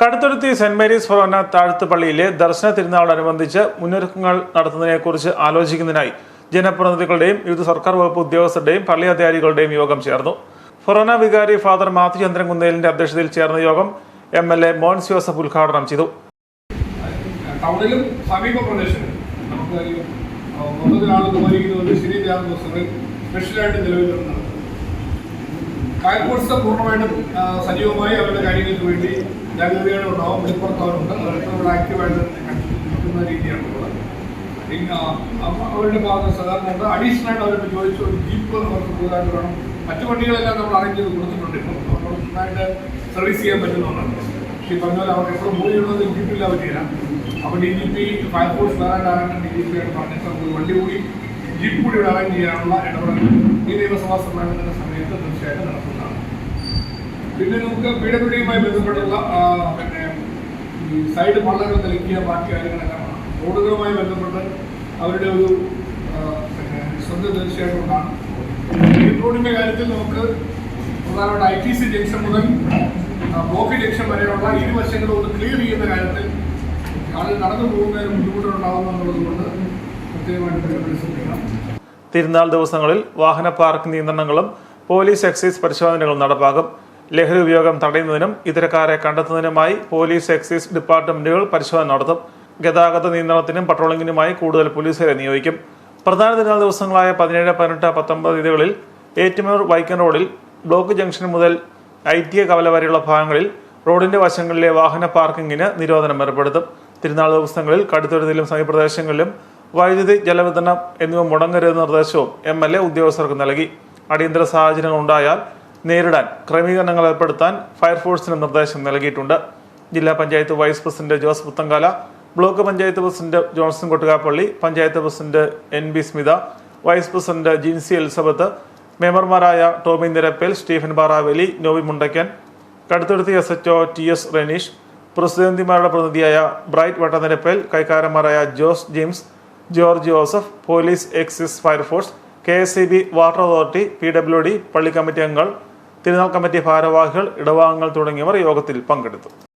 Kaduthuruthy Saint Mary's Forane താഴ്ത്ത് പള്ളിയിലെ ദർശന തിരുനാളോടനുബന്ധിച്ച് മുന്നൊരുക്കങ്ങൾ നടത്തുന്നതിനെക്കുറിച്ച് ആലോചിക്കുന്നതിനായി ജനപ്രതിനിധികളുടെയും വിവിധ സർക്കാർ വകുപ്പ് ഉദ്യോഗസ്ഥരുടെയും പള്ളി അധികാരികളുടെയും യോഗം ചേർന്നു. ഫൊറോന വികാരി ഫാദർ മാത്യു ചന്ദ്രൻ കുന്നേലിന്റെ അധ്യക്ഷതയിൽ ചേർന്ന യോഗം M L A Mons Joseph ഉദ്ഘാടനം ചെയ്തു. ടൗണിലും നിലവിൽ പൂർണമായിട്ടും സജീവമായി അവരുടെ കാര്യങ്ങൾക്ക് വേണ്ടി ജാഗ്രതയോടെ ഉണ്ടാവും വെളിപ്പുറത്തവരുണ്ട് അവരുടെ ആക്റ്റീവായിട്ട് നിൽക്കുന്ന രീതിയാണ് ഉള്ളത്. പിന്നെ അവരുടെ ഭാഗത്ത് സാധാരണ അഡീഷണൽ ആയിട്ട് അവർക്ക് ചോദിച്ചു ഒരു ജീപ്പ് അവർക്ക് പുതുതായിട്ട് വേണം. മറ്റു വണ്ടികളെല്ലാം നമ്മൾ അറേഞ്ച് ചെയ്ത് കൊടുത്തിട്ടുണ്ട്. ഇപ്പം നമ്മൾ നന്നായിട്ട് സർവീസ് ചെയ്യാൻ പറ്റുന്നുണ്ട്. പക്ഷേ ഈ പറഞ്ഞ പോലെ അവർക്ക് എപ്പോഴും മൂടി ഇടുന്നത് ജീപ്പില്ല പറ്റില്ല അപ്പോൾ ഡി ജി പി ഫയർഫോഴ്സ് വേറെ ആരാണ് ഡി ജി പി ആയിട്ട് പറഞ്ഞിട്ട് നമുക്ക് വണ്ടി കൂടി ജീപ്പ് കൂടി അറേഞ്ച് ചെയ്യാനുള്ള ഇടപെടൽ ഈ നിയമസഭാ സമ്മേളനത്തിന്റെ സമയത്ത് തീർച്ചയായിട്ടും നടത്തുന്നതാണ്. പിന്നെ നമുക്ക് പി ഡബ്ല്യു ഡിയുമായി ബന്ധപ്പെട്ടുള്ള പിന്നെ ഈ സൈഡ് പള്ളകൾ തെളിക്കുക ബാക്കി കാര്യങ്ങളെല്ലാം. റോഡുകളുമായി ബന്ധപ്പെട്ട് അവരുടെ ഒരു പിന്നെ ശ്രദ്ധ തീർച്ചയായിട്ടും ഉണ്ടാണ് ഈ റോഡിന്റെ കാര്യത്തിൽ നമുക്ക് പ്രധാനമായിട്ട് ഐ ടി സി ജംഗ്ഷൻ മുതൽ ബ്ലോക്ക് ജംഗ്ഷൻ വരെയുള്ള ഇരുവശങ്ങളും ഒന്ന് ക്ലിയർ ചെയ്യുന്ന കാര്യത്തിൽ ആളുകൾ നടന്നു പോകുന്നതിന് ബുദ്ധിമുട്ടുണ്ടാകുന്നു എന്നുള്ളത് കൊണ്ട് പ്രത്യേകമായിട്ട് ശ്രദ്ധിക്കണം തിരുനാൾ ദിവസങ്ങളിൽ വാഹന പാർക്ക് നിയന്ത്രണങ്ങളും പോലീസ് എക്സൈസ് പരിശോധനകളും നടപ്പാക്കും. ലഹരി ഉപയോഗം തടയുന്നതിനും ഇത്തരക്കാരെ കണ്ടെത്തുന്നതിനുമായി പോലീസ് എക്സൈസ് ഡിപ്പാർട്ട്മെന്റുകൾ പരിശോധന നടത്തും. ഗതാഗത നിയന്ത്രണത്തിനും പട്രോളിംഗിനുമായി കൂടുതൽ പോലീസുകാരെ നിയോഗിക്കും. പ്രധാന തിരുനാൾ ദിവസങ്ങളായ പതിനേഴ് പതിനെട്ട് പത്തൊമ്പത് തീയതികളിൽ ഏറ്റുമാനൂർ വൈക്കൻ റോഡിൽ ബ്ലോക്ക് ജംഗ്ഷൻ മുതൽ ഐ ടി കവല വരെയുള്ള ഭാഗങ്ങളിൽ റോഡിന്റെ വശങ്ങളിലെ വാഹന പാർക്കിങ്ങിന് നിരോധനം ഏർപ്പെടുത്തും. തിരുനാൾ ദിവസങ്ങളിൽ കടുത്തുരുത്തിലും സമീപപ്രദേശങ്ങളിലും വൈദ്യുതി ജലവിതരണം എന്നിവ മുടങ്ങരുതെന്ന നിർദ്ദേശവും എം എൽ എ ഉദ്യോഗസ്ഥർക്ക് നൽകി. അടിയന്തര സാഹചര്യങ്ങൾ ഉണ്ടായാൽ നേരിടാൻ ക്രമീകരണങ്ങൾ ഏർപ്പെടുത്താൻ ഫയർഫോഴ്സിന് നിർദ്ദേശം നൽകിയിട്ടുണ്ട്. ജില്ലാ panchayat vice president Jose Puthenkala block panchayat president Johnson Kottukappally panchayat president N B Smitha vice president Jinsy Elizabeth മെമ്പർമാരായ Tomy Nirappel Stephen Baraveli Novi Mundackan Kaduthuruthy S H O T S Renish പ്രസിഡന്റിമാരുടെ പ്രതിനിധിയായ bright Vattanirappel കൈക്കാരന്മാരായ Jose James George Joseph police excise fire force K S E B water authority P W D പള്ളി committee അംഗങ്ങൾ തിരുനാൾ committee ഭാരവാഹികൾ ഇടവാംഗങ്ങൾ തുടങ്ങിയവർ യോഗത്തിൽ പങ്കെടുത്തു.